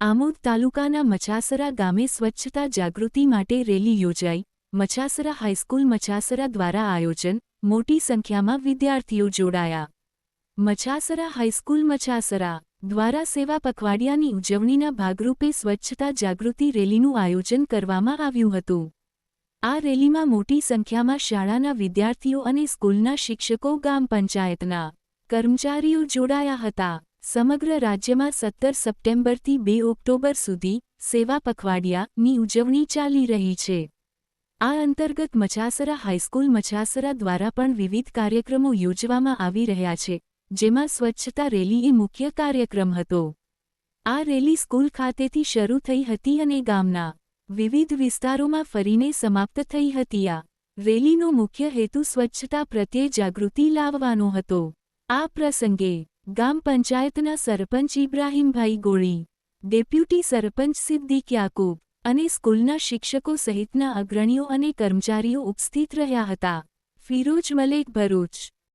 આમોદ તાલુકાના મછાસરા ગામે સ્વચ્છતા જાગૃતિ માટે રેલી યોજાઈ. મછાસરા હાઈસ્કૂલ મછાસરા દ્વારા આયોજન, મોટી સંખ્યામાં વિદ્યાર્થીઓ જોડાયા. મછાસરા હાઈસ્કૂલ મછાસરા દ્વારા સેવા પખવાડિયાની ઉજવણીના ભાગરૂપે સ્વચ્છતા જાગૃતિ રેલીનું આયોજન કરવામાં આવ્યું હતું. આ રેલીમાં મોટી સંખ્યામાં શાળાના વિદ્યાર્થીઓ અને સ્કૂલના શિક્ષકો, ગામ પંચાયતના કર્મચારીઓ જોડાયા હતા. સમગ્ર રાજ્યમાં સત્તર સપ્ટેમ્બરથી બે ઓક્ટોબર સુધી સેવા પખવાડિયાની ઉજવણી ચાલી રહી છે. આ અંતર્ગત મછાસરા હાઈસ્કૂલ મછાસરા દ્વારા પણ વિવિધ કાર્યક્રમો યોજવામાં આવી રહ્યા છે, જેમાં સ્વચ્છતા રેલી એ મુખ્ય કાર્યક્રમ હતો. આ રેલી સ્કૂલ ખાતેથી શરૂ થઈ હતી અને ગામના વિવિધ વિસ્તારોમાં ફરીને સમાપ્ત થઈ હતી. આ રેલીનો મુખ્ય હેતુ સ્વચ્છતા પ્રત્યે જાગૃતિ લાવવાનો હતો. આ પ્રસંગે ગામ પંચાયતના સરપંચ ઇબ્રાહીમભાઈ ગોળી, ડેપ્યુટી સરપંચ સિદ્દીક યાકૂબ અને સ્કૂલના શિક્ષકો સહિતના અગ્રણીઓ અને કર્મચારીઓ ઉપસ્થિત રહ્યા હતા. ફિરોજ મલેક ભરૂચ